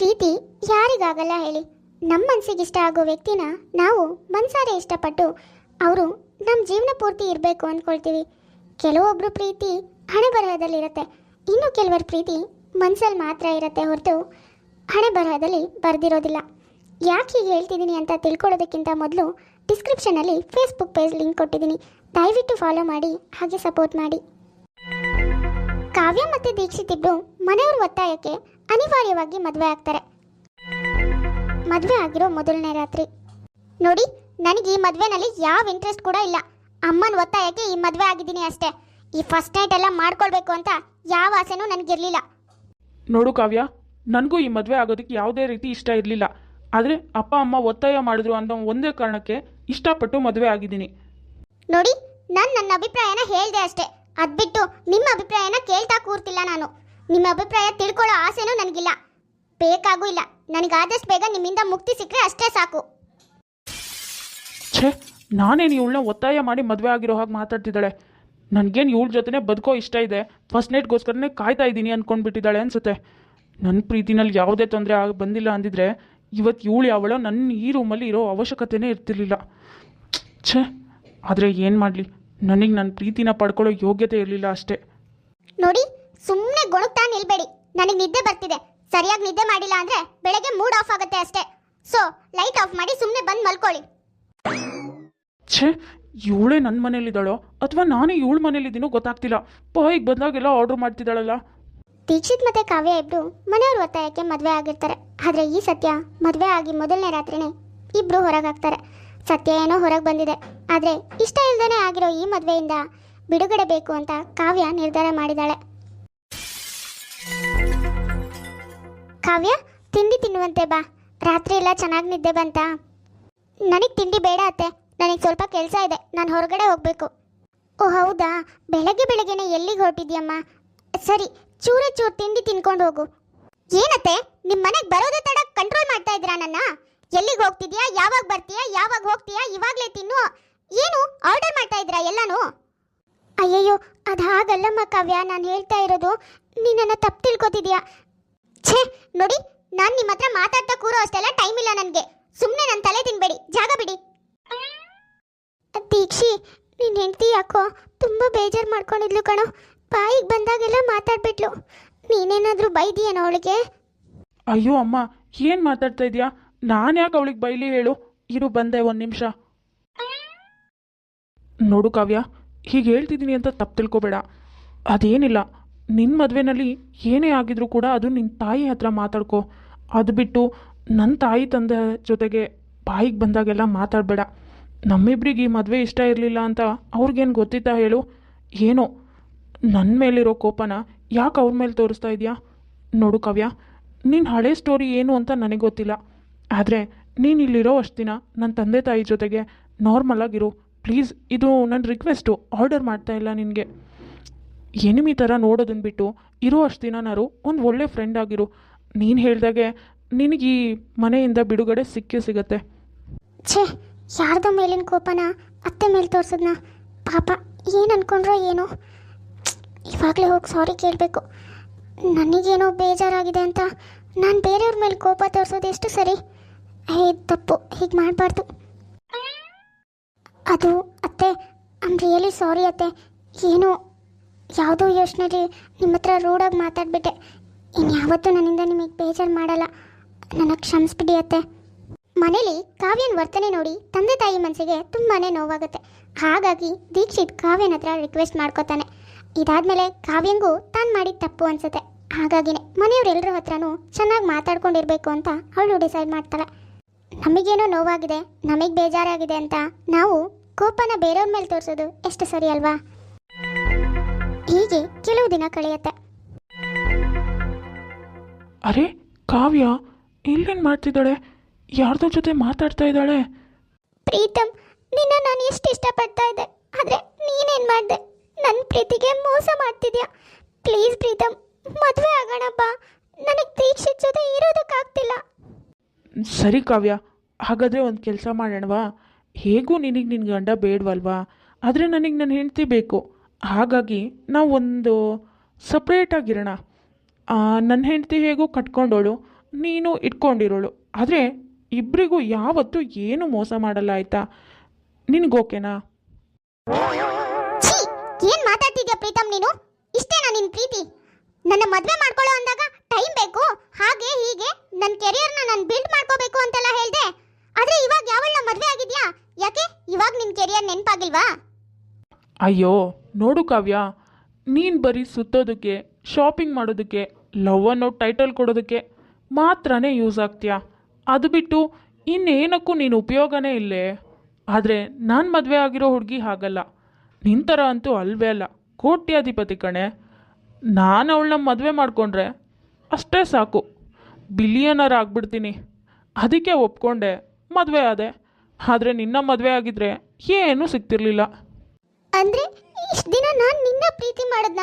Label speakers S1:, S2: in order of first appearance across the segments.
S1: ಪ್ರೀತಿ ಯಾರಿಗಾಗಲ್ಲ ಹೇಳಿ. ನಮ್ಮ ಮನಸ್ಸಿಗೆ ಇಷ್ಟ ಆಗೋ ವ್ಯಕ್ತಿನ ನಾವು ಮನಸಾರೆ ಇಷ್ಟಪಟ್ಟು ಅವರು ನಮ್ಮ ಜೀವನ ಪೂರ್ತಿ ಇರಬೇಕು ಅಂದ್ಕೊಳ್ತೀವಿ ಕೆಲವೊಬ್ಬರು ಪ್ರೀತಿ ಹಣೆ ಬರಹದಲ್ಲಿರುತ್ತೆ ಇನ್ನು ಕೆಲವರ ಪ್ರೀತಿ ಮನಸ್ಸಲ್ಲಿ ಮಾತ್ರ ಇರುತ್ತೆ ಹೊರತು ಹಣೆ ಬರಹದಲ್ಲಿ ಬರೆದಿರೋದಿಲ್ಲ. ಯಾಕೆ ಹೀಗೆ ಹೇಳ್ತಿದ್ದೀನಿ ಅಂತ ತಿಳ್ಕೊಳ್ಳೋದಕ್ಕಿಂತ ಮೊದಲು ಡಿಸ್ಕ್ರಿಪ್ಷನಲ್ಲಿ ಫೇಸ್ಬುಕ್ ಪೇಜ್ ಲಿಂಕ್ ಕೊಟ್ಟಿದ್ದೀನಿ ದಯವಿಟ್ಟು ಫಾಲೋ ಮಾಡಿ, ಹಾಗೆ ಸಪೋರ್ಟ್ ಮಾಡಿ. ಕಾವ್ಯ ಮತ್ತು ದೀಕ್ಷಿತ್ ಇಬ್ಬರು ಮನೆಯವ್ರ ಒತ್ತಾಯಕ್ಕೆ ಅನಿವಾರ್ಯವಾಗಿ ಮದುವೆ ಆಗ್ತಾರೆ. ಮದುವೆ ಆಗಿರೋ ಮೊದಲನೇ ರಾತ್ರಿ. ನೋಡಿ ನನಗೆ ಈ ಮದುವೆನಲ್ಲಿ ಯಾವ ಇಂಟ್ರೆಸ್ಟ್ ಕೂಡ ಇಲ್ಲ. ಅಮ್ಮನ ಒತ್ತಾಯಕ್ಕೆ ಈ ಮದುವೆ ಆಗಿದ್ದೀನಿ ಅಷ್ಟೇ. ಈ ಫಸ್ಟ್ ನೈಟ್ ಎಲ್ಲ ಮಾಡ್ಕೊಳ್ಬೇಕು ಅಂತ ಯಾವ ಆಸೆನೂ ನನಗಿರಲಿಲ್ಲ.
S2: ನೋಡು ಕಾವ್ಯ ನನಗೂ ಈ ಮದುವೆ ಆಗೋದಕ್ಕೆ ಯಾವುದೇ ರೀತಿ ಇಷ್ಟ ಇರಲಿಲ್ಲ. ಆದರೆ ಅಪ್ಪ ಅಮ್ಮ ಒತ್ತಾಯ ಮಾಡಿದ್ರು ಅನ್ನೋ ಒಂದೇ ಕಾರಣಕ್ಕೆ ಇಷ್ಟಪಟ್ಟು ಮದುವೆ ಆಗಿದ್ದೀನಿ.
S1: ನೋಡಿ ನಾನು ನನ್ನ ಅಭಿಪ್ರಾಯನ ಹೇಳಿದೆ ಅಷ್ಟೇ. ಅದ್ಬಿಟ್ಟು ನಿಮ್ಮ ಅಭಿಪ್ರಾಯನ ಕೇಳ್ತಾ ಕೂರ್ತಿಲ್ಲ ನಾನು. ನಿಮ್ಮ ಅಭಿಪ್ರಾಯ ತಿಳ್ಕೊಳ್ಳೋ ಆಸೆನೂ ನನಗಿಲ್ಲ. ಬೇಕಾಗೂ ಇಲ್ಲ. ನನಗೆ ಆದಷ್ಟು ಬೇಗ ನಿಮ್ಮಿಂದ ಮುಕ್ತಿ ಸಿಕ್ಕರೆ ಅಷ್ಟೇ ಸಾಕು.
S2: ಛೇ ನಾನೇನು ಇವಳನ್ನ ಒತ್ತಾಯ ಮಾಡಿ ಮದುವೆ ಆಗಿರೋ ಹಾಗೆ ಮಾತಾಡ್ತಿದ್ದಾಳೆ? ನನಗೇನು ಇವಳ ಜೊತೆನೇ ಬದುಕೋ ಇಷ್ಟ ಇದೆ? ಫಸ್ಟ್ ನೈಟ್ಗೋಸ್ಕರನೇ ಕಾಯ್ತಾ ಇದ್ದೀನಿ ಅಂದ್ಕೊಂಡ್ಬಿಟ್ಟಿದ್ದಾಳೆ ಅನ್ಸುತ್ತೆ. ನನ್ನ ಪ್ರೀತಿನಲ್ಲಿ ಯಾವುದೇ ತೊಂದರೆ ಆಗ ಬಂದಿಲ್ಲ ಅಂದಿದ್ರೆ ಇವತ್ತು ಇವಳು ಯಾವಳೋ ನನ್ನ ಈ ರೂಮಲ್ಲಿ ಇರೋ ಅವಶ್ಯಕತೆನೇ ಇರ್ತಿರ್ಲಿಲ್ಲ. ಛೇ ಆದರೆ ಏನು ಮಾಡಲಿ? ನನಗೆ ನನ್ನ ಪ್ರೀತಿನ ಪಡ್ಕೊಳ್ಳೋ ಯೋಗ್ಯತೆ ಇರಲಿಲ್ಲ ಅಷ್ಟೇ.
S1: ನೋಡಿ ಸುಮ್ಮನೆ ಗೊಣಗ್ತಾ ನಿಲ್ಬೇಡಿ. ನನಗೆ ನಿದ್ದೆ ಬರ್ತಿದೆ. ಸರಿಯಾಗಿ ನಿದ್ದೆ ಮಾಡಿಲ್ಲ ಅಂದ್ರೆ ಬೆಳಗ್ಗೆ ಮೂಡ್ ಆಫ್ ಆಗುತ್ತೆ ಅಷ್ಟೇ. ಸೊ ಲೈಟ್ ಆಫ್ ಮಾಡಿ ಸುಮ್ಮನೆ ಬಂದು ಮಲ್ಕೊಳ್ಳಿ.
S2: ಛೇ ಇವಳೇ ನನ್ನ ಮನೇಲಿದ್ದಾಳೋ ಅಥವಾ ನಾನೇ ಇವಳ ಮನೇಲಿದ್ದೀನೋ ಗೊತ್ತಾಗ್ತಿಲ್ಲ. ಬಾಯಿಗೆ ಬಂದಾಗೆಲ್ಲ ಆರ್ಡರ್ ಮಾಡ್ತಿದ್ದಾಳಲ್ಲ.
S1: ದೀಕ್ಷಿತ್ ಮತ್ತೆ ಕಾವ್ಯ ಇಬ್ರು ಮನೆಯವ್ರ ಒತ್ತಾಯಕ್ಕೆ ಮದುವೆ ಆಗಿರ್ತಾರೆ. ಆದ್ರೆ ಈ ಸತ್ಯ ಮದುವೆ ಆಗಿ ಮೊದಲನೇ ರಾತ್ರಿನೇ ಇಬ್ರು ಹೊರಗಾಗ್ತಾರೆ. ಸತ್ಯ ಏನೋ ಹೊರಗೆ ಬಂದಿದೆ. ಆದ್ರೆ ಇಷ್ಟ ಇಲ್ದೇನೆ ಆಗಿರೋ ಈ ಮದುವೆಯಿಂದ ಬಿಡುಗಡೆ ಬೇಕು ಅಂತ ಕಾವ್ಯ ನಿರ್ಧಾರ ಮಾಡಿದಾಳೆ ಕಾವ್ಯ, ತಿಂಡಿ ತಿನ್ನುವಂತೆ ಬಾ. ರಾತ್ರಿ ಎಲ್ಲ ಚೆನ್ನಾಗಿ ನಿದ್ದೆ ಬಂತಾ. ನನಗೆ ತಿಂಡಿ ಬೇಡ ಅತ್ತೆ. ನನಗೆ ಸ್ವಲ್ಪ ಕೆಲಸ ಇದೆ. ನಾನು ಹೊರಗಡೆ ಹೋಗಬೇಕು. ಓ, ಹೌದಾ? ಬೆಳಗ್ಗೆ ಬೆಳಗ್ಗೆನೆ ಎಲ್ಲಿಗೆ ಹೊರಟಿದ್ಯಮ್ಮ? ಸರಿ, ಚೂರ ಚೂರು ತಿಂಡಿ ತಿನ್ಕೊಂಡು ಹೋಗು. ಏನತ್ತೆ? ನಿಮ್ಮ ಮನೆಗೆ ಬರೋದೇ ತಡ ಕಂಟ್ರೋಲ್ ಮಾಡ್ತಾ ಇದ್ದೀರಾ ನನ್ನ? ಎಲ್ಲಿಗೆ ಹೋಗ್ತಿದ್ಯಾ? ಯಾವಾಗ ಬರ್ತೀಯಾ? ಯಾವಾಗ ಹೋಗ್ತೀಯಾ? ಇವಾಗಲೇ ತಿನ್ನು. ಏನು ಆರ್ಡರ್ ಮಾಡ್ತಾ ಇದ್ದೀರಾ ಎಲ್ಲಾನು? ಅಯ್ಯಯ್ಯೋ, ಅದು ಹಾಗಲ್ಲಮ್ಮ ಕಾವ್ಯ. ನಾನು ಹೇಳ್ತಾ ಇರೋದು ನೀನನ್ನು ತಪ್ಪು ತಿಳ್ಕೊತಿದ್ಯಾ? ಛೇ, ನೋಡಿ, ನಾನು ನಿಮ್ಮ ಹತ್ರ ಮಾತಾಡ್ತಾ ಕೂರೋ ಅಷ್ಟೆಲ್ಲ ಟೈಮ್ ಇಲ್ಲ ನನಗೆ. ಸುಮ್ಮನೆ ನನ್ನ ತಲೆ ತಿನ್ಬೇಡಿ, ಜಾಗ ಬಿಡಿ. ದೀಕ್ಷಿ ನಿನ್ನ ಹೆಂಡತಿ ಯಾಕೋ ತುಂಬ ಬೇಜಾರು ಮಾಡ್ಕೊಂಡಿದ್ಲು ಕಣೋ. ಬಾಯಿಗೆ ಬಂದಾಗೆಲ್ಲ ಮಾತಾಡ್ಬಿಟ್ಲು. ನೀನೇನಾದರೂ ಬೈದಿಯೇನೋ ಅವಳಿಗೆ?
S2: ಅಯ್ಯೋ ಅಮ್ಮ, ಏನು ಮಾತಾಡ್ತಾ ಇದೀಯಾ? ನಾನು ಯಾಕೆ ಅವಳಿಗೆ ಬೈಲಿ ಹೇಳು? ಇರು, ಬಂದೆ ಒಂದು ನಿಮಿಷ. ನೋಡು ಕಾವ್ಯ, ಹೀಗೆ ಹೇಳ್ತಿದ್ದೀನಿ ಅಂತ ತಪ್ಪು ತಿಳ್ಕೊಬೇಡ. ಅದೇನಿಲ್ಲ ನಿನ್ನ ಮದುವೆನಲ್ಲಿ ಏನೇ ಆಗಿದ್ರೂ ಕೂಡ ಅದು ನಿನ್ನ ತಾಯಿ ಹತ್ರ ಮಾತಾಡ್ಕೊ. ಅದು ಬಿಟ್ಟು ನನ್ನ ತಾಯಿ ತಂದೆ ಜೊತೆಗೆ ಬಾಯಿಗೆ ಬಂದಾಗೆಲ್ಲ ಮಾತಾಡಬೇಡ. ನಮ್ಮಿಬ್ರಿಗೆ ಈ ಮದುವೆ ಇಷ್ಟ ಇರಲಿಲ್ಲ ಅಂತ ಅವ್ರಿಗೇನು ಗೊತ್ತಿತ್ತಾ ಹೇಳು? ಏನೋ? ನನ್ನ ಮೇಲಿರೋ ಕೋಪನ ಯಾಕೆ ಅವ್ರ ಮೇಲೆ ತೋರಿಸ್ತಾ ಇದೆಯಾ? ನೋಡು ಕವ್ಯ ನಿನ್ನ ಹಳೆ ಸ್ಟೋರಿ ಏನು ಅಂತ ನನಗೆ ಗೊತ್ತಿಲ್ಲ. ಆದರೆ ನೀನು ಇಲ್ಲಿರೋ ಅಷ್ಟು ದಿನ ನನ್ನ ತಂದೆ ತಾಯಿ ಜೊತೆಗೆ ನಾರ್ಮಲ್ ಆಗಿರು. ಪ್ಲೀಸ್, ಇದು ನನ್ನ ರಿಕ್ವೆಸ್ಟು. ಆರ್ಡರ್ ಮಾಡ್ತಾ ಇಲ್ಲ ನಿನಗೆ. ಎನಿಮಿ ಥರ ನೋಡೋದನ್ನ ಬಿಟ್ಟು ಇರೋ ಅಷ್ಟು ದಿನನಾರು ಒಂದು ಒಳ್ಳೆ ಫ್ರೆಂಡ್ ಆಗಿರು. ನೀನು ಹೇಳಿದಾಗೆ ನಿನಗೆ ಈ ಮನೆಯಿಂದ ಬಿಡುಗಡೆ ಸಿಕ್ಕೇ ಸಿಗತ್ತೆ.
S1: ಛೇ, ಯಾರ್ದೋ ಮೇಲಿನ ಕೋಪನ ಅತ್ತೆ ಮೇಲೆ ತೋರ್ಸದ್ನ? ಪಾಪ, ಏನು ಅನ್ಕೊಂಡ್ರೋ ಏನೋ? ಇವಾಗಲೇ ಹೋಗಿ ಸಾರಿ ಕೇಳಬೇಕು. ನನಗೇನೋ ಬೇಜಾರಾಗಿದೆ ಅಂತ ನಾನು ಬೇರೆಯವ್ರ ಮೇಲೆ ಕೋಪ ತೋರಿಸೋದು ಎಷ್ಟು ಸರಿ? ಹೇ ತಪ್ಪು, ಹೀಗೆ ಮಾಡಬಾರ್ದು. ಅದು ಅತ್ತೆ ಅಂದ್ರೆ ರಿಯಲಿ ಸಾರಿ ಅತ್ತೆ. ಏನೋ ಯಾವುದೋ ಯೋಚನೆಲಿ ನಿಮ್ಮ ಹತ್ರ ರೂಢಾಗಿ ಮಾತಾಡ್ಬಿಟ್ಟೆ. ಇನ್ಯಾವತ್ತೂ ನನ್ನಿಂದ ನಿಮಗೆ ಬೇಜಾರು ಮಾಡಲ್ಲ. ನನಗೆ ಕ್ಷಮಿಸ್ಬಿಡಿ ಅತ್ತೆ ಮನೇಲಿ ಕಾವ್ಯನ ವರ್ತನೆ ನೋಡಿ ತಂದೆ ತಾಯಿ ಮನಸ್ಸಿಗೆ ತುಂಬಾ ನೋವಾಗುತ್ತೆ. ಹಾಗಾಗಿ ದೀಕ್ಷಿತ್ ಕಾವ್ಯನ ಹತ್ರ ರಿಕ್ವೆಸ್ಟ್ ಮಾಡ್ಕೋತಾನೆ. ಇದಾದಮೇಲೆ ಕಾವ್ಯಂಗೂ ತಾನು ಮಾಡಿದ ತಪ್ಪು ಅನ್ಸುತ್ತೆ. ಹಾಗಾಗಿನೇ ಮನೆಯವರೆಲ್ಲರ ಹತ್ರನೂ ಚೆನ್ನಾಗಿ ಮಾತಾಡ್ಕೊಂಡಿರಬೇಕು ಅಂತ ಅವಳು ಡಿಸೈಡ್ ಮಾಡ್ತಾಳೆ. ನಮಗೇನೋ ನೋವಾಗಿದೆ, ನಮಗೆ ಬೇಜಾರಾಗಿದೆ ಅಂತ ನಾವು ಕೋಪನ ಬೇರೆಯವ್ರ ಮೇಲೆ ತೋರಿಸೋದು ಎಷ್ಟು ಸರಿ ಅಲ್ವಾ? ಹೀಗೆ ಕೆಲವು ದಿನ ಕಳೆಯುತ್ತೆ.
S2: ಅರೆ ಕಾವ್ಯ ಇಲ್ಲೇನು ಮಾಡ್ತಿದ್ದಾಳೆ? ಯಾರ್ದೋ ಜೊತೆ ಮಾತಾಡ್ತಾ ಇದ್ದಾಳೆ?
S1: ಪ್ರೀತಮ್ ನಿನ್ನ ನಾನು ಎಷ್ಟು ಇಷ್ಟಪಡ್ತಾ ಇದ್ದೆ. ಆದರೆ ನೀನೇನು ಮಾಡಿದೆ? ನನ್ನ ಪ್ರೀತಿಗೆ ಮೋಸ ಮಾಡ್ತಿದ್ಯಾ? ಪ್ಲೀಸ್ ಪ್ರೀತಮ್ ಮದುವೆ ಆಗೋಣಪ್ಪ ಬಾ. ನನಗೆ ದೀಕ್ಷಿತ್ ಜೊತೆ ಇರೋದಕ್ಕಾಗ್ತಿಲ್ಲ.
S2: ಸರಿ ಕಾವ್ಯ ಹಾಗಾದರೆ ಒಂದು ಕೆಲಸ ಮಾಡೋಣವಾ? ಹೇಗೂ ನಿನಗೆ ನಿನ್ನ ಗಂಡ ಬೇಡವಲ್ವಾ? ಆದರೆ ನನಗೆ ನನ್ನ ಹೆಂಡತಿ ಬೇಕು. ಹಾಗಾಗಿ ನಾವು ಒಂದು ಸಪ್ರೇಟಾಗಿರೋಣ ನನ್ನ ಹೆಂಡತಿ ಹೇಗೂ ಕಟ್ಕೊಂಡೋಳು, ನೀನು ಇಟ್ಕೊಂಡಿರೋಳು. ಆದರೆ ಇಬ್ಬರಿಗೂ ಯಾವತ್ತೂ ಏನು ಮೋಸ ಮಾಡಲ್ಲ ಆಯಿತಾ? ನಿನಗೋಕೆನಾ
S1: ಏನ್ ಮಾತಾಡ್ತಿದ್ಯಾ ಪ್ರೀತಮ್ ನೀನು? ಇಷ್ಟೇನಾ ನಿನ್ ಪ್ರೀತಿ? ನನ್ನ ಮದುವೆ ಮಾಡ್ಕೊಳ್ಳೋ ಅಂದಾಗ ಟೈಮ್ ಬೇಕು, ಹಾಗೆ ಹೀಗೆ ನನ್ನ ಕೆರಿಯರ್ನ ನಾನು ಬಿಲ್ಡ್ ಮಾಡ್ಕೋಬೇಕು ಅಂತೆಲ್ಲ ಹೇಳ್ದೆ. ಆದ್ರೆ ಇವಾಗ ಯಾವಳ ಮದುವೆ ಆಗಿದ್ಯಾ? ಯಾಕೆ? ಇವಾಗ ನಿನ್ ಕೆರಿಯರ್ ನೆನ್ಪಾಗಿಲ್ವಾ?
S2: ಅಯ್ಯೋ, ನೋಡು ಕಾವ್ಯ, ನೀನು ಬರೀ ಸುತ್ತೋದಕ್ಕೆ ಶಾಪಿಂಗ್ ಮಾಡೋದಕ್ಕೆ ಲವ್ ಅನ್ನೋ ಟೈಟಲ್ ಕೊಡೋದಕ್ಕೆ ಮಾತ್ರನೇ ಯೂಸ್ ಆಗ್ತೀಯಾ? ಅದು ಬಿಟ್ಟು ಇನ್ನೇನಕ್ಕೂ ನೀನು ಉಪಯೋಗನೇ ಇಲ್ಲೇ. ಆದರೆ ನಾನು ಮದುವೆ ಆಗಿರೋ ಹುಡುಗಿ ಹಾಗಲ್ಲ. ನಿನ್ನ ಥರ ಅಂತೂ ಅಲ್ವೇ ಅಲ್ಲ. ಕೋಟ್ಯಾಧಿಪತಿ ಕಣೆ. ನಾನು ಅವಳನ್ನ ಮದುವೆ ಮಾಡಿಕೊಂಡ್ರೆ ಅಷ್ಟೇ ಸಾಕು. ಬಿಲಿಯನರ್ ಆಗಿಬಿಡ್ತೀನಿ. ಅದಕ್ಕೆ ಒಪ್ಕೊಂಡೆ ಮದುವೆ ಆದೆ. ಆದರೆ ನಿನ್ನ ಮದುವೆ ಆಗಿದ್ರೆ ಏನೂ ಸಿಗ್ತಿರ್ಲಿಲ್ಲ.
S1: ಅಂದ್ರೆ ಇಷ್ಟ ದಿನ ನಾನು ನಿನ್ನ ಪ್ರೀತಿ ಮಾಡದ್ನ?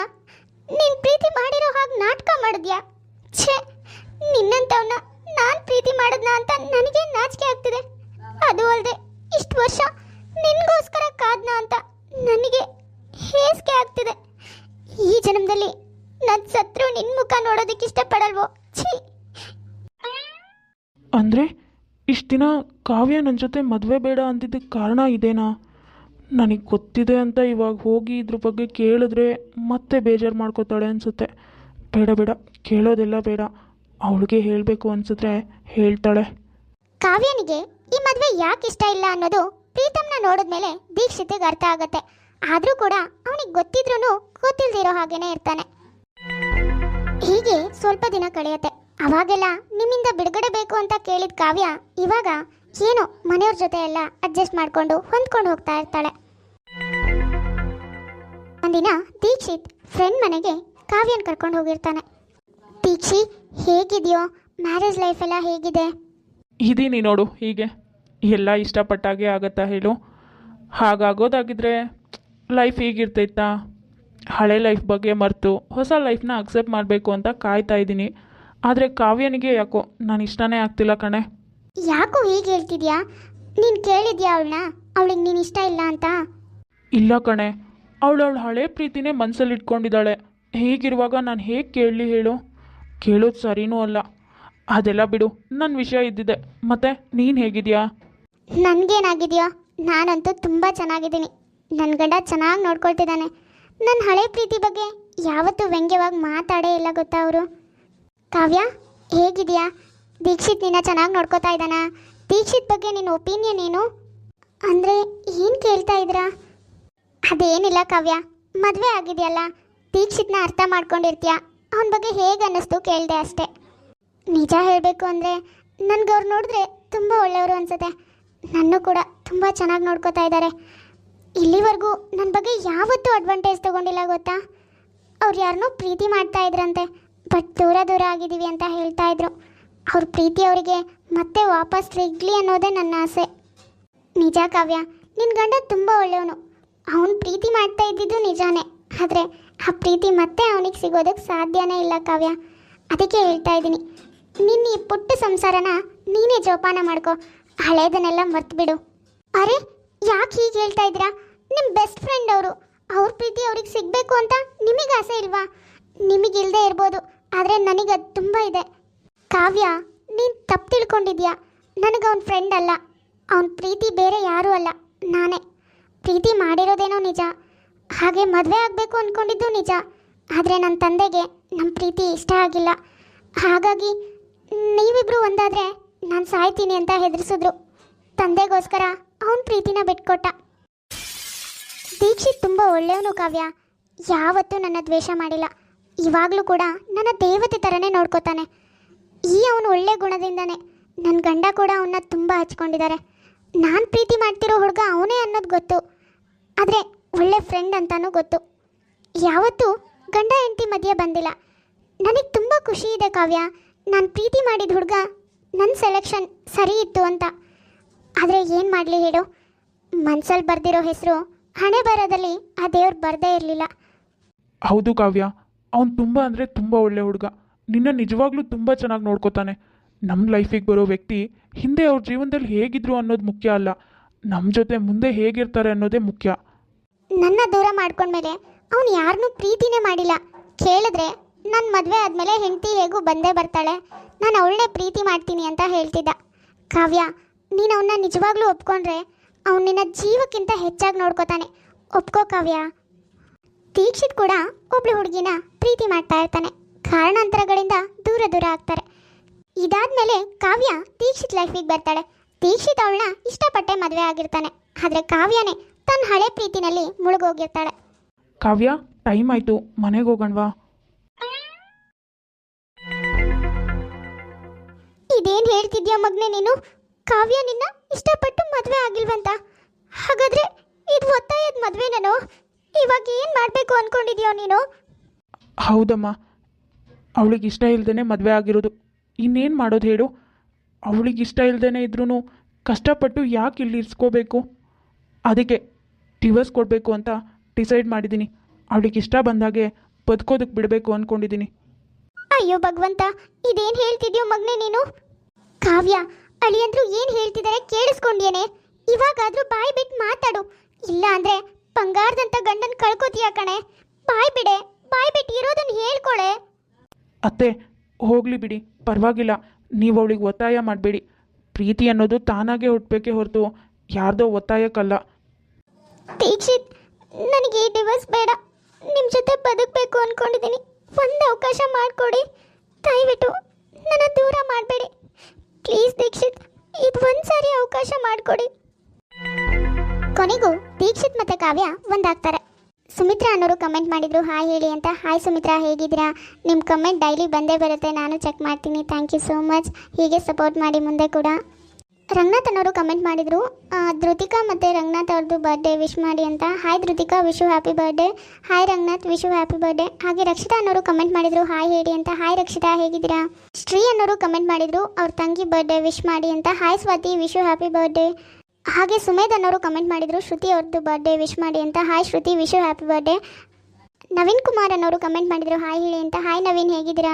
S1: ನೀನು ಪ್ರೀತಿ ಮಾಡಿರೋ ಹಾಗೆ ನಾಟಕ ಮಾಡಿದ್ಯಾ? ಛೇ ನಿನ್ನಂತವನ್ನ ನಾನು ಪ್ರೀತಿ ಮಾಡದ್ನ ಅಂತ ನನಗೆ ನಾಚಿಕೆ ಆಗ್ತಿದೆ. ಅದು ಅಲ್ಲದೆ ಇಷ್ಟು ವರ್ಷ ನಿನ್ಗೋಸ್ಕರ ಕಾದ್ನ ಅಂತ ನನಗೆ ಹೇಸಿಗೆ ಆಗ್ತಿದೆ. ಈ ಜನ್ಮದಲ್ಲಿ ನನ್ನ ಸತ್ರು ನಿನ್ ಮುಖ ನೋಡೋದಕ್ಕೆ ಇಷ್ಟಪಡಲ್ವೋ? ಛೀ.
S2: ಅಂದರೆ ಇಷ್ಟು ದಿನ ಕಾವ್ಯ ನನ್ನ ಜೊತೆ ಮದುವೆ ಬೇಡ ಅಂದಿದ್ದಕ್ಕೆ ಕಾರಣ ಇದೇನಾ? ನನಗೆ ಗೊತ್ತಿದೆ ಅಂತ ಇವಾಗ ಹೋಗಿ ಇದ್ರ ಬಗ್ಗೆ ಕೇಳಿದ್ರೆ ಮತ್ತೆ ಬೇಜಾರು ಮಾಡ್ಕೋತಾಳೆ ಅನಿಸುತ್ತೆ. ಬೇಡ ಬೇಡ, ಕೇಳೋದೆಲ್ಲ ಬೇಡ. ಅವಳಿಗೆ ಹೇಳಬೇಕು ಅನಿಸಿದ್ರೆ ಹೇಳ್ತಾಳೆ.
S1: ಕಾವ್ಯನಿಗೆ ಈ ಮದುವೆ ಯಾಕೆ ಇಷ್ಟ ಇಲ್ಲ ಅನ್ನೋದು ಪ್ರೀತಮ್ನ ನೋಡಿದ್ಮೇಲೆ ದೀಕ್ಷಿತಿಗೆ ಅರ್ಥ ಆಗುತ್ತೆ. ಆದರೂ ಕೂಡ ಅವನಿಗೆ ಗೊತ್ತಿದ್ರೂ ಗೊತ್ತಿಲ್ದಿರೋ ಹಾಗೇನೆ ಇರ್ತಾನೆ. ಹೀಗೆ ಸ್ವಲ್ಪ ದಿನ ಕಳೆಯುತ್ತೆ. ಅವಾಗೆಲ್ಲ ನಿಮ್ಮಿಂದ ಬಿಡುಗಡೆ ಬೇಕು ಅಂತ ಕೇಳಿದ ಕಾವ್ಯ ಇವಾಗ ಏನೋ? ಮನೆಯವ್ರ ಜೊತೆ ಎಲ್ಲ ಅಡ್ಜಸ್ಟ್ ಮಾಡಿಕೊಂಡು ಹೊಂದ್ಕೊಂಡು ಹೋಗ್ತಾ ಇರ್ತಾಳೆ. ಒಂದಿನ ದೀಕ್ಷಿತ್ ಫ್ರೆಂಡ್ ಮನೆಗೆ ಕಾವ್ಯನ್ ಕರ್ಕೊಂಡು ಹೋಗಿರ್ತಾನೆ. ದೀಕ್ಷಿ, ಹೇಗಿದೆಯೋ? ಮ್ಯಾರೇಜ್ ಲೈಫ್ ಎಲ್ಲ ಹೇಗಿದೆ?
S2: ಇದೀನಿ ನೋಡು, ಹೀಗೆ. ಎಲ್ಲ ಇಷ್ಟಪಟ್ಟಾಗೆ ಆಗತ್ತಾ ಹೇಳು. ಹಾಗಾಗೋದಾಗಿದ್ರೆ ಲೈಫ್ ಹೀಗಿರ್ತೈತಾ? ಹಳೆ ಲೈಫ್ ಬಗ್ಗೆ ಮರೆತು ಹೊಸ ಲೈಫ್ನ ಅಕ್ಸೆಪ್ಟ್ ಮಾಡಬೇಕು ಅಂತ ಕಾಯ್ತಾ ಇದ್ದೀನಿ. ಆದರೆ ಕಾವ್ಯನಿಗೆ ಯಾಕೋ ನಾನು ಇಷ್ಟನೇ ಆಗ್ತಿಲ್ಲ ಕಣೆ.
S1: ಯಾಕೋ ಹೀಗೆ ಹೇಳ್ತಿದ್ಯಾ? ನೀನು ಕೇಳಿದ್ಯಾ ಅವಳನ್ನ ಅವಳಿಗೆ ನೀನು ಇಷ್ಟ ಇಲ್ಲ ಅಂತ?
S2: ಇಲ್ಲ ಕಣೆ. ಅವಳು ಅವಳ ಹಳೆ ಪ್ರೀತಿನೇ ಮನಸ್ಸಲ್ಲಿ ಇಟ್ಕೊಂಡಿದ್ದಾಳೆ. ಹೀಗಿರುವಾಗ ನಾನು ಹೇಗೆ ಕೇಳಲಿ ಹೇಳು? ಕೇಳೋದು ಸರಿನೂ ಅಲ್ಲ. ಅದೆಲ್ಲ ಬಿಡು ನನ್ನ ವಿಷಯ ಇದ್ದಿದೆ. ಮತ್ತೆ ನೀನು ಹೇಗಿದ್ಯಾ?
S1: ನನಗೇನಾಗಿದೆಯೋ? ನಾನಂತೂ ತುಂಬ ಚೆನ್ನಾಗಿದ್ದೀನಿ. ನನ್ನ ಗಂಡ ಚೆನ್ನಾಗಿ ನೋಡ್ಕೊಳ್ತಿದ್ದಾನೆ. ನನ್ನ ಹಳೆ ಪ್ರೀತಿ ಬಗ್ಗೆ ಯಾವತ್ತೂ ವ್ಯಂಗ್ಯವಾಗಿ ಮಾತಾಡೇ ಇಲ್ಲ ಗೊತ್ತಾ ಅವರು? ಕಾವ್ಯ ಹೇಗಿದೆಯಾ? ದೀಕ್ಷಿತ್ ನಿನ್ನ ಚೆನ್ನಾಗಿ ನೋಡ್ಕೋತಾ ಇದ್ದಾನ? ದೀಕ್ಷಿತ್ ಬಗ್ಗೆ ನಿನ್ನ ಒಪಿನಿಯನ್ ಏನು? ಅಂದರೆ ಏನು ಕೇಳ್ತಾ ಇದ್ದೀರಾ ಅದೇನಿಲ್ಲ ಕಾವ್ಯ, ಮದುವೆ ಆಗಿದೆಯಲ್ಲ, ದೀಕ್ಷಿತ್ನ ಅರ್ಥ ಮಾಡ್ಕೊಂಡಿರ್ತೀಯ? ಅವನ ಬಗ್ಗೆ ಹೇಗೆ ಅನ್ನಿಸ್ತು ಕೇಳಿದೆ ಅಷ್ಟೇ. ನಿಜ ಹೇಳಬೇಕು ಅಂದರೆ ನನಗೆ ಅವ್ರು ನೋಡಿದ್ರೆ ತುಂಬ ಒಳ್ಳೆಯವರು ಅನಿಸುತ್ತೆ. ನನ್ನೂ ಕೂಡ ತುಂಬ ಚೆನ್ನಾಗಿ ನೋಡ್ಕೋತಾ ಇದ್ದಾರೆ ಇಲ್ಲಿವರೆಗೂ ನನ್ನ ಬಗ್ಗೆ ಯಾವತ್ತೂ ಅಡ್ವಾಂಟೇಜ್ ತೊಗೊಂಡಿಲ್ಲ ಗೊತ್ತಾ? ಅವ್ರು ಯಾರನ್ನೂ ಪ್ರೀತಿ ಮಾಡ್ತಾ ಇದ್ರಂತೆ, ಬಟ್ ದೂರ ದೂರ ಆಗಿದ್ದೀವಿ ಅಂತ ಹೇಳ್ತಾ ಇದ್ರು. ಅವ್ರ ಪ್ರೀತಿ ಅವರಿಗೆ ಮತ್ತೆ ವಾಪಸ್ ಸಿಗಲಿ ಅನ್ನೋದೇ ನನ್ನ ಆಸೆ. ನಿಜ ಕಾವ್ಯ ನಿನ್ನ ಗಂಡ ತುಂಬ ಒಳ್ಳೆಯವನು. ಅವನು ಪ್ರೀತಿ ಮಾಡ್ತಾ ಇದ್ದಿದ್ದು ನಿಜಾನೇ. ಆದರೆ ಆ ಪ್ರೀತಿ ಮತ್ತೆ ಅವನಿಗೆ ಸಿಗೋದಕ್ಕೆ ಸಾಧ್ಯನೇ ಇಲ್ಲ ಕಾವ್ಯ. ಅದಕ್ಕೆ ಹೇಳ್ತಾ ಇದ್ದೀನಿ, ನಿನ್ನ ಈ ಪುಟ್ಟ ಸಂಸಾರನ ನೀನೇ ಜೋಪಾನ ಮಾಡ್ಕೋ. ಹಳೇದನ್ನೆಲ್ಲ ಮರ್ತ್ಬಿಡು. ಅರೆ, ಯಾಕೆ ಹೀಗೆ ಹೇಳ್ತಾ ಇದ್ದೀರಾ? ನಿಮ್ಮ ಬೆಸ್ಟ್ ಫ್ರೆಂಡ್ ಅವರು. ಅವ್ರ ಪ್ರೀತಿ ಅವ್ರಿಗೆ ಸಿಗಬೇಕು ಅಂತ ನಿಮಗೆ ಆಸೆ ಇಲ್ವಾ? ನಿಮಗಿಲ್ಲದೆ ಇರ್ಬೋದು, ಆದರೆ ನನಗೆ ಅದು ತುಂಬ ಇದೆ. ಕಾವ್ಯ, ನೀನು ತಪ್ಪು ತಿಳ್ಕೊಂಡಿದ್ಯಾ? ನನಗೆ ಅವನ ಫ್ರೆಂಡ್ ಅಲ್ಲ. ಅವನ್ ಪ್ರೀತಿ ಬೇರೆ ಯಾರೂ ಅಲ್ಲ. ನಾನೇ. ಪ್ರೀತಿ ಮಾಡಿರೋದೇನೋ ನಿಜ. ಹಾಗೆ ಮದುವೆ ಆಗಬೇಕು ಅಂದ್ಕೊಂಡಿದ್ದು ನಿಜ. ಆದರೆ ನನ್ನ ತಂದೆಗೆ ನಮ್ಮ ಪ್ರೀತಿ ಇಷ್ಟ ಆಗಿಲ್ಲ. ಹಾಗಾಗಿ ನೀವಿಬ್ರು ಒಂದಾದರೆ ನಾನು ಸಾಯ್ತೀನಿ ಅಂತ ಹೆದರಿಸಿದ್ರು. ತಂದೆಗೋಸ್ಕರ ಅವನ ಪ್ರೀತಿನ ಬಿಟ್ಕೊಟ್ಟ. ದೀಕ್ಷಿತ್ ತುಂಬ ಒಳ್ಳೆಯವನು ಕಾವ್ಯ. ಯಾವತ್ತೂ ನನ್ನ ದ್ವೇಷ ಮಾಡಿಲ್ಲ. ಇವಾಗಲೂ ಕೂಡ ನನ್ನ ದೇವತೆ ಥರನೇ ನೋಡ್ಕೋತಾನೆ. ಈ ಅವನು ಒಳ್ಳೆ ಗುಣದಿಂದನೇ. ನನ್ನ ಗಂಡ ಕೂಡ ಅವನ್ನ ತುಂಬ ಹಚ್ಕೊಂಡಿದ್ದಾರೆ ನಾನು ಪ್ರೀತಿ ಮಾಡ್ತಿರೋ ಹುಡುಗ ಅವನೇ ಅನ್ನೋದು ಗೊತ್ತು. ಆದರೆ ಒಳ್ಳೆ ಫ್ರೆಂಡ್ ಅಂತಾನೂ ಗೊತ್ತು. ಯಾವತ್ತೂ ಗಂಡ ಹೆಂಡತಿ ಮಧ್ಯೆ ಬಂದಿಲ್ಲ. ನನಗೆ ತುಂಬ ಖುಷಿ ಇದೆ ಕಾವ್ಯ. ನಾನು ಪ್ರೀತಿ ಮಾಡಿದ ಹುಡುಗ ನನ್ನ ಸೆಲೆಕ್ಷನ್ ಸರಿ ಇತ್ತು ಅಂತ. ಆದರೆ ಏನು ಮಾಡಲಿ ಹೇಳು? ಮನ್ಸಲ್ಲಿ ಬರ್ದಿರೋ ಹೆಸರು ಹಣೆ ಬರೋದಲ್ಲಿ ಆ ದೇವ್ರು ಬರದೇ ಇರಲಿಲ್ಲ.
S2: ಹೌದು ಕಾವ್ಯ. ಅವನು ತುಂಬ ಅಂದರೆ ತುಂಬ ಒಳ್ಳೆ ಹುಡುಗ. ನಿನ್ನ ನಿಜವಾಗ್ಲೂ ತುಂಬ ಚೆನ್ನಾಗಿ ನೋಡ್ಕೋತಾನೆ. ನಮ್ಮ ಲೈಫಿಗೆ ಬರೋ ವ್ಯಕ್ತಿ ಹಿಂದೆ ಅವ್ರ ಜೀವನದಲ್ಲಿ ಹೇಗಿದ್ರು ಅನ್ನೋದು ಮುಖ್ಯ ಅಲ್ಲ. ನಮ್ಮ ಜೊತೆ ಮುಂದೆ ಹೇಗಿರ್ತಾರೆ ಅನ್ನೋದೇ ಮುಖ್ಯ.
S1: ನನ್ನ ದೂರ ಮಾಡ್ಕೊಂಡ್ಮೇಲೆ ಅವನು ಯಾರನ್ನೂ ಪ್ರೀತಿನೇ ಮಾಡಿಲ್ಲ. ಕೇಳಿದ್ರೆ ನನ್ನ ಮದುವೆ ಆದಮೇಲೆ ಹೆಂಡತಿ ಹೇಗೂ ಬಂದೇ ಬರ್ತಾಳೆ. ನಾನು ಅವಳನ್ನೇ ಪ್ರೀತಿ ಮಾಡ್ತೀನಿ ಅಂತ ಹೇಳ್ತಿದ್ದ. ಕಾವ್ಯ, ನೀನು ಅವನ್ನ ನಿಜವಾಗ್ಲೂ ಒಪ್ಕೊಂಡ್ರೆ ಅವನು ನಿನ್ನ ಜೀವಕ್ಕಿಂತ ಹೆಚ್ಚಾಗಿ ನೋಡ್ಕೋತಾನೆ. ಒಪ್ಕೋ ಕಾವ್ಯ. ದೀಕ್ಷಿತ್ ಕೂಡ ಒಬ್ಳು ಹುಡುಗಿನ ಪ್ರೀತಿ ಮಾಡ್ತಾ ಇರ್ತಾನೆ. ಕಾರಣಾಂತರಗಳಿಂದ ದೂರ ದೂರ ಆಗ್ತಾರೆ. ಇದಾದ್ಮೇಲೆ ಕಾವ್ಯ ದೀಕ್ಷಿತ್ ಲೈಫಿಗೆ ಬರ್ತಾಳೆ. ದೀಕ್ಷಿತ್ ಅವಳನ್ನ ಇಷ್ಟಪಟ್ಟೆ ಮದುವೆ ಆಗಿರ್ತಾನೆ. ಆದರೆ ಕಾವ್ಯನೇ ತನ್ನ ಹಳೆ ಪ್ರೀತಿನಲ್ಲಿ ಮುಳುಗೋಗಿರ್ತಾಳೆ.
S2: ಕಾವ್ಯ ಟೈಮ್ ಆಯಿತು. ಮನೆಗೆ ಹೋಗೋಣವಾ?
S1: ಇದೇನು ಹೇಳ್ತಿದ್ಯಾ ಮಗ್ನೆ ನೀನು? ಕಾವ್ಯ ನಿನ್ನ ಇಷ್ಟಪಟ್ಟು ಮದುವೆ ಆಗಿಲ್ವಂತ. ಹಾಗಾದ್ರೆ ಇದು ಒತ್ತಾಯದ ಮದುವೆನೋ ಇವಾಗ ಏನು ಮಾಡಬೇಕು ಅನ್ಕೊಂಡಿದ್ಯೋ ನೀನು?
S2: ಹೌದಮ್ಮ. ಅವಳಿಗೆ ಇಷ್ಟ ಇಲ್ಲದೇ ಮದುವೆ ಆಗಿರೋದು. ಇನ್ನೇನು ಮಾಡೋದು ಹೇಳು? ಅವಳಿಗೆ ಇಷ್ಟ ಇಲ್ಲದೇ ಇದ್ರೂ ಕಷ್ಟಪಟ್ಟು ಯಾಕೆ ಇಲ್ಲಿ ಇರಿಸ್ಕೋಬೇಕು? ಅದಕ್ಕೆ ಡಿವರ್ಸ್ ಕೊಡಬೇಕು ಅಂತ ಡಿಸೈಡ್ ಮಾಡಿದ್ದೀನಿ. ಅವಳಿಗೆ ಇಷ್ಟ ಬಂದಾಗೆ ಬದುಕೋದಕ್ಕೆ ಬಿಡಬೇಕು ಅಂದ್ಕೊಂಡಿದ್ದೀನಿ
S1: ಅಯ್ಯೋ ಭಗವಂತ, ಇದೇನು ಹೇಳ್ತಿದ್ಯೋ ಮಗ್ನೆ ನೀನು? ಕಾವ್ಯ ಅಳಿಯಂದ್ರು ಏನು ಹೇಳ್ತಿದ್ದಾರೆ ಕೇಳಿಸ್ಕೊಂಡ್ಯೇನೆ. ಇವಾಗಾದರೂ ಬಾಯಿ ಬಿಟ್ಟು ಮಾತಾಡು. ಇಲ್ಲ ಅಂದ್ರೆ ಬಂಗಾರದಂತ ಗಂಡನ್ ಕಳ್ಕೊತೀಯ ಕಣೆ. ಬಾಯ್ ಬಿಡೆ, ಬಾಯ್ ಬಿಟ್ಟು ಇರೋದನ್ನು ಹೇಳ್ಕೊಳೆ.
S2: ಅತ್ತೆ, ಹೋಗಲಿ ಬಿಡಿ. ಪರವಾಗಿಲ್ಲ. ನೀವು ಅವಳಿಗೆ ಒತ್ತಾಯ ಮಾಡಬೇಡಿ. ಪ್ರೀತಿ ಅನ್ನೋದು ತಾನಾಗೆ ಹುಟ್ಟಬೇಕೇ ಹೊರತು ಯಾರ್ದೋ ಒತ್ತಾಯಕ್ಕಲ್ಲ.
S1: ದೀಕ್ಷಿತ್, ನನಗೆ ಈ ಡಿವೋರ್ಸ್ ಬೇಡ. ನಿಮ್ಮ ಜೊತೆ ಬದುಕಬೇಕು ಅನ್ಕೊಂಡಿದ್ದೀನಿ. ಒಂದು ಅವಕಾಶ ಮಾಡಿಕೊಡಿ. ದಯವಿಟ್ಟು ನನ್ನ ದೂರ ಮಾಡಬೇಡಿ. ಪ್ಲೀಸ್ ದೀಕ್ಷಿತ್, ಇದು ಒಂದು ಸಾರಿ ಅವಕಾಶ ಮಾಡಿಕೊಡಿ. ಕೊನೆಗೂ ದೀಕ್ಷಿತ್ ಮತ್ತು ಕಾವ್ಯ ಒಂದಾಗ್ತಾರೆ. ಸುಮಿತ್ರಾ ಅನ್ನೋರು ಕಮೆಂಟ್ ಮಾಡಿದ್ರು. ಹಾಯ್ ಹೇಳಿ ಅಂತ. ಹಾಯ್ ಸುಮಿತ್ರಾ, ಹೇಗಿದ್ದೀರಾ? ನಿಮ್ಮ ಕಮೆಂಟ್ ಡೈಲಿ ಬಂದೇ ಬರುತ್ತೆ. ನಾನು ಚೆಕ್ ಮಾಡ್ತೀನಿ. ಥ್ಯಾಂಕ್ ಯು ಸೋ ಮಚ್ ಹೀಗೆ ಸಪೋರ್ಟ್ ಮಾಡಿ ಮುಂದೆ ಕೂಡ. ರಂಗನಾಥ್ ಅನ್ನೋರು ಕಮೆಂಟ್ ಮಾಡಿದರು. ಧೃತಿಕಾ ಮತ್ತು ರಂಗನಾಥ್ ಅವ್ರದ್ದು ಬರ್ಡೇ ವಿಶ್ ಮಾಡಿ ಅಂತ. Hi Dhritika wish you happy birthday hi Ranganath wish you happy birthday ಹಾಗೆ ರಕ್ಷಿತಾ ಅನ್ನೋರು ಕಮೆಂಟ್ ಮಾಡಿದರು. ಹಾಯ್ ಹೇಳಿ ಅಂತ. ಹಾಯ್ ರಕ್ಷಿತಾ, ಹೇಗಿದ್ದೀರಾ? ಶ್ರೀ ಅನ್ನೋರು ಕಮೆಂಟ್ ಮಾಡಿದರು. ಅವ್ರ ತಂಗಿ ಬರ್ಡೇ ವಿಶ್ ಮಾಡಿ ಅಂತ. Hi Swathi wish you happy birthday ಹಾಗೆ ಸುಮೇಧ್ ಅನ್ನೋರು ಕಮೆಂಟ್ ಮಾಡಿದರು, ಶ್ರುತಿ ಅವ್ರದ್ದು ಬರ್ಡೇ ವಿಶ್ ಮಾಡಿ ಅಂತ. Hi Shruti wish you happy birthday Naveen Kumar ಅನ್ನೋರು ಕಮೆಂಟ್ ಮಾಡಿದರು ಹಾಯ್ ಹೇಳಿ ಅಂತ. ಹಾಯ್ ನವೀನ್, ಹೇಗಿದ್ದೀರಾ?